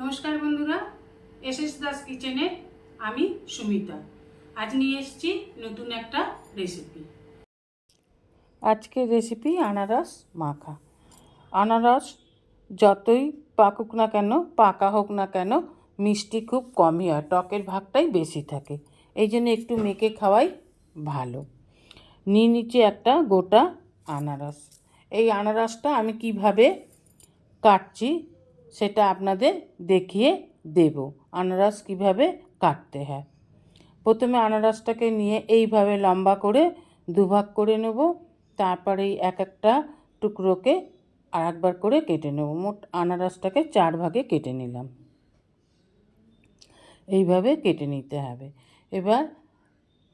নমস্কার বন্ধুরা S S Das কিচেনে আমি সুমিতা। আজ নিয়ে এসেছি নতুন একটা রেসিপি আজকের রেসিপি আনারস মাখা। আনারস যতই পাকুক না কেন, পাকা হোক না কেন, মিষ্টি খুব কমই হয়, টকের ভাগটাই বেশি থাকে। এই জন্য একটু মেখে খাওয়াই ভালো। নিয়ে নিচে একটা গোটা আনারস। এই আনারসটা আমি কীভাবে কাটছি সেটা আপনাদের দেখিয়ে দেব। আনারস কীভাবে কাটতে হয়। প্রথমে আনারসটাকে নিয়ে এইভাবে লম্বা করে দুভাগ করে নেব। তারপরে এক একটা টুকরোকে আর একবার করে কেটে নেব। মোট আনারসটাকে চার ভাগে কেটে নিলাম। এইভাবে কেটে নিতে হবে। এবার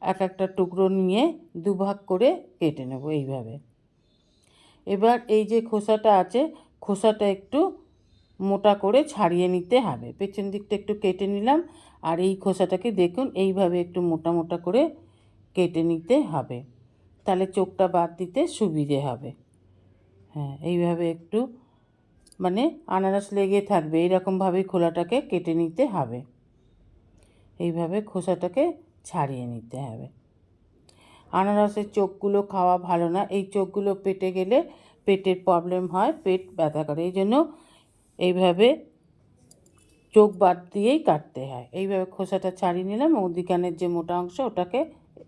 এক একটা টুকরো নিয়ে দুভাগ করে কেটে নেব এইভাবে। এবার এই যে খোসাটা আছে, খোসাটা একটু মোটা করে ছাড়িয়ে নিতে হবে। পেছন দিকটা একটু কেটে নিলাম আর এই খোসাটাকে দেখুন, এইভাবে একটু মোটা মোটা করে কেটে নিতে হবে। তাহলে চোখটা বাদ দিতে সুবিধে হবে। হ্যাঁ এইভাবে একটু মানে আনারস লেগে থাকবে এইরকমভাবেই খোলাটাকে কেটে নিতে হবে। এইভাবে খোসাটাকে ছাড়িয়ে নিতে হবে। আনারসের চোখগুলো খাওয়া ভালো না, এই চোখগুলো পেটে গেলে পেটের প্রবলেম হয়, পেট ব্যথা করে। এই জন্য এইভাবে চোখ বাদ দিয়েই কাটতে হয়। এইভাবে খোসাটা ছাড়িয়ে নিলাম ওদিকানের যে মোটা অংশ ওটাকে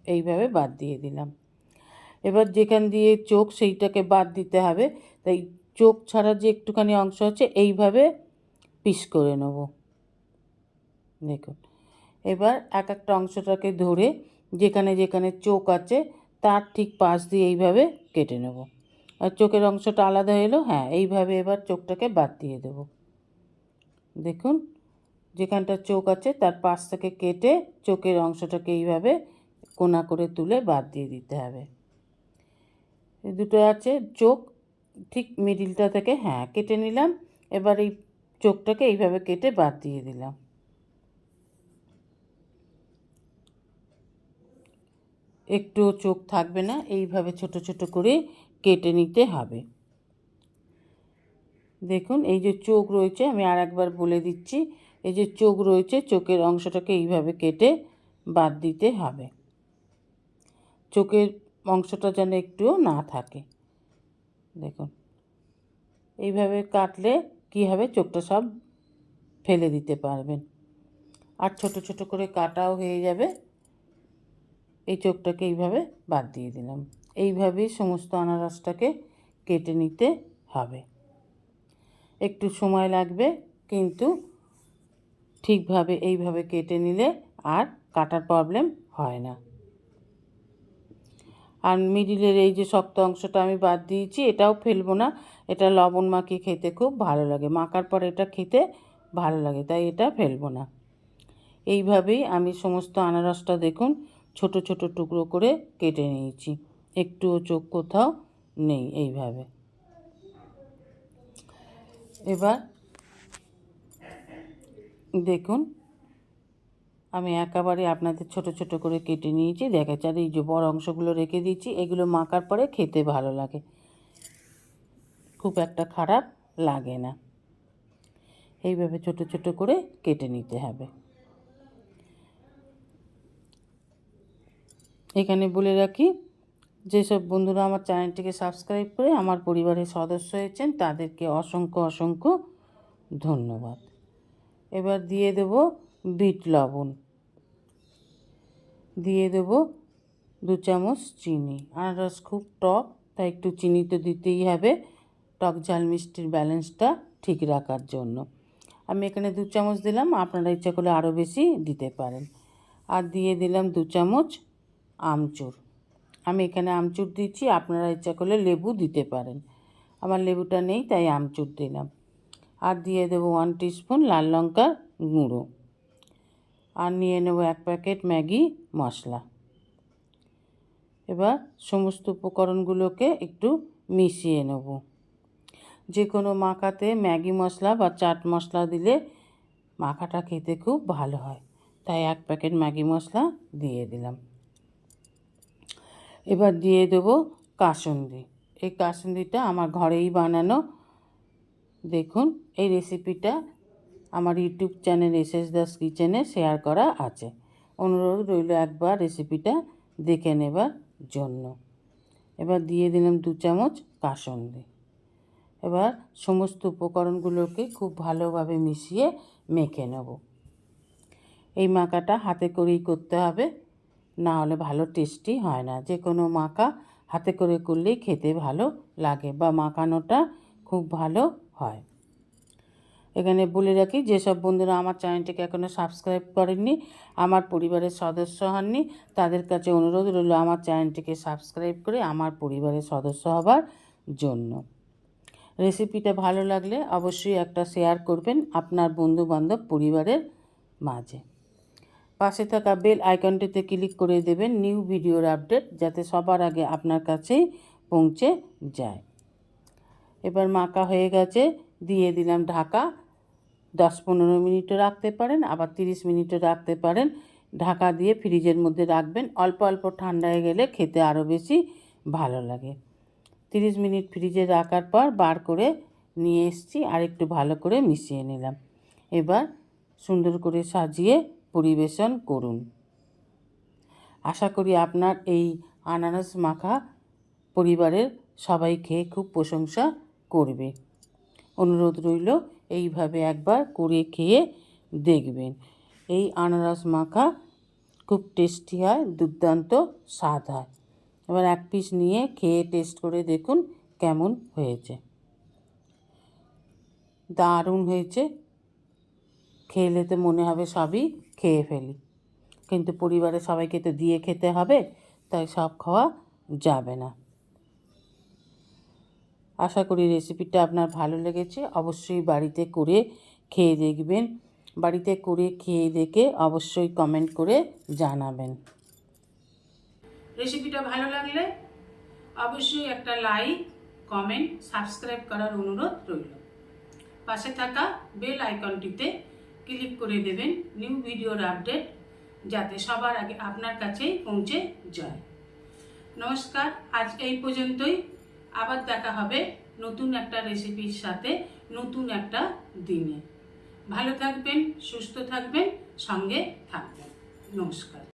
এইভাবে বাদ দিয়ে দিলাম। এবার যেখান দিয়ে চোখ সেইটাকে বাদ দিতে হবে, তাই চোখ ছাড়া যে একটুখানি অংশ আছে এইভাবে পিস করে নেব। দেখুন, এবার এক একটা অংশটাকে ধরে যেখানে যেখানে চোখ আছে তার ঠিক পাশ দিয়ে এইভাবে কেটে নেব। আর চোখের অংশটা আলাদা এলো। হ্যাঁ এইভাবে এবার চোখটাকে বাদ দিয়ে দেব। দেখুন, যেখানটা চোখ আছে তার পাশ থেকে কেটে চোখের অংশটাকে এইভাবে কোনা করে তুলে বাদ দিয়ে দিতে হবে। দুটো আছে, চোখ ঠিক মিডিলটা থেকে হ্যাঁ কেটে নিলাম। এবার এই চোখটাকে এইভাবে কেটে বাদ দিয়ে দিলাম। একটুও চোখ থাকবে না, এইভাবে ছোট ছোট করে কেটে নিতে হবে। দেখুন, এই যে চোখ রয়েছে, আমি আর একবার বলে দিচ্ছি, এই যে চোখ রয়েছে, চোখের অংশটাকে এইভাবে কেটে বাদ দিতে হবে। চোখের অংশটা যেন একটুও না থাকে। দেখুন, এইভাবে কাটলে কী হবে চোখটা সব ফেলে দিতে পারবেন। আর ছোট ছোট করে কাটাও হয়ে যাবে। এই চোখটাকে এইভাবে বাদ দিয়ে দিলাম। এইভাবেই সমস্ত আনারসটাকে কেটে নিতে হবে। একটু সময় লাগবে, কিন্তু ঠিকভাবে এইভাবে কেটে নিলে আর কাটার প্রবলেম হয় না। আর মিডিলের এই যে শক্ত অংশটা আমি বাদ দিয়েছি, এটাও ফেলব না। এটা লবণ মাখিয়ে খেতে খুব ভালো লাগে। মাখার পর এটা খেতে ভালো লাগে, তাই এটা ফেলব না। এইভাবেই আমি সমস্ত আনারসটা দেখুন, ছোট ছোট টুকরো করে কেটে নিয়েছি। একটুও চোখ কোথাও নেই এইভাবে। এবার দেখুন, আমি একেবারে আপনাদের ছোট ছোট করে কেটে নিয়েছি। দেখাচ্ছি আর এই যে বড় অংশগুলো রেখে দিয়েছি এগুলো মাখার পরে খেতে ভালো লাগে। খুব একটা খারাপ লাগে না। এইভাবে ছোট ছোট করে কেটে নিতে হবে। এখানে বলে রাখি যেসব বন্ধুরা আমার চ্যানেলটিকে সাবস্ক্রাইব করে আমার পরিবারের সদস্য হয়েছেন, তাদেরকে অসংখ্য অসংখ্য ধন্যবাদ। এবার দিয়ে দেব বিট লবণ। দিয়ে দেব দু চামচ চিনি। আনারস খুব টক, তাই একটু চিনি তো দিতেই হবে। টক ঝাল মিষ্টির ব্যালেন্সটা ঠিক রাখার জন্য। আমি এখানে দু চামচ দিলাম, আপনারা ইচ্ছা করলে আরও বেশি দিতে পারেন। আর দিয়ে দিলাম দু চামচ আমচুর। আমি এখানে আমচুর দিচ্ছি, আপনারা ইচ্ছা করলে লেবু দিতে পারেন। আমার লেবুটা নেই, তাই আমচুর দিলাম। আর দিয়ে দেবো ওয়ান টিস্পুন লাল লঙ্কার গুঁড়ো। আর নিয়ে নেব এক প্যাকেট ম্যাগি মশলা। এবার সমস্ত উপকরণগুলোকে একটু মিশিয়ে নেব। যে কোনো মাখাতে ম্যাগি মশলা বা চাট মশলা দিলে মাখাটা খেতে খুব ভালো হয়। তাই এক প্যাকেট ম্যাগি মশলা দিয়ে দিলাম। এবার দিয়ে দেবো কাসুন্দি। এই কাসুন্দিটা আমার ঘরেই বানানো। দেখুন, এই রেসিপিটা আমার YouTube channel S S Das কিচেনে শেয়ার করা আছে। অনুরোধ রইল একবার রেসিপিটা দেখে নেবার জন্য। এবার দিয়ে দিলাম দু চামচ কাসন্দি। এবার সমস্ত উপকরণগুলোকে খুব ভালোভাবে মিশিয়ে মেখে নেব। এই মাখাটা হাতে করেই করতে হবে। না হলে ভালো টেস্টি হয় না। যে কোনো মাখা হাতে করে করলেই খেতে ভালো লাগে বা মাখানোটা খুব ভালো হয়। এখানে বলে রাখি, যেসব বন্ধুরা আমার চ্যানেলটিকে এখনও সাবস্ক্রাইব করেননি, আমার পরিবারের সদস্য হননি, তাদের কাছে অনুরোধ রইল আমার চ্যানেলটিকে সাবস্ক্রাইব করে আমার পরিবারের সদস্য হবার জন্য। রেসিপিটা ভালো লাগলে অবশ্যই একটা শেয়ার করবেন আপনার বন্ধু বান্ধব পরিবারের মাঝে। পাশে থাকা বেল আইকনটিতে ক্লিক করে দেবেন নিউ ভিডিওর আপডেট, যাতে সবার আগে আপনার কাছেই পৌঁছে যায়। এবার মাখা হয়ে গেছে, দিয়ে দিলাম ঢাকা। দশ পনেরো মিনিটও রাখতে পারেন, আবার তিরিশ মিনিটও রাখতে পারেন। ঢাকা দিয়ে ফ্রিজের মধ্যে রাখবেন, অল্প অল্প ঠান্ডা হয়ে গেলে খেতে আরও বেশি ভালো লাগে। তিরিশ মিনিট ফ্রিজে রাখার পর বার করে নিয়ে এসেছি আর একটু ভালো করে মিশিয়ে নিলাম। এবার সুন্দর করে সাজিয়ে পরিবেশন করুন। আশা করি আপনার এই আনারস মাখা পরিবারের সবাই খেয়ে খুব প্রশংসা করবে। অনুরোধ রইল, এইভাবে একবার করে খেয়ে দেখবেন। এই আনারস মাখা খুব টেস্টি হয়, দুর্দান্ত স্বাদ হয়। এবার এক পিস নিয়ে খেয়ে টেস্ট করে দেখুন কেমন হয়েছে। দারুণ হয়েছে। খেলে তো মনে হবে সবই খেয়ে ফেলি। কিন্তু পরিবারের সবাইকে তো দিয়ে খেতে হবে, তাই সব খাওয়া যাবে না। আশা করি রেসিপিটা আপনার ভালো লেগেছে। অবশ্যই বাড়িতে করে খেয়ে দেখবেন। বাড়িতে করে খেয়ে দেখে অবশ্যই কমেন্ট করে জানাবেন। রেসিপিটা ভালো লাগলে অবশ্যই একটা লাইক কমেন্ট সাবস্ক্রাইব করার অনুরোধ রইল। পাশে থাকা বেল আইকনটিতে ক্লিক করে দেবেন নিউ ভিডিওর আপডেট যাতে সবার আগে আপনার কাছেই পৌঁছে যায়। নমস্কার, আজ এই পর্যন্তই। আবার দেখা হবে নতুন একটা রেসিপির সাথে নতুন একটা দিনে। ভালো থাকবেন, সুস্থ থাকবেন, সঙ্গে থাকবেন। নমস্কার।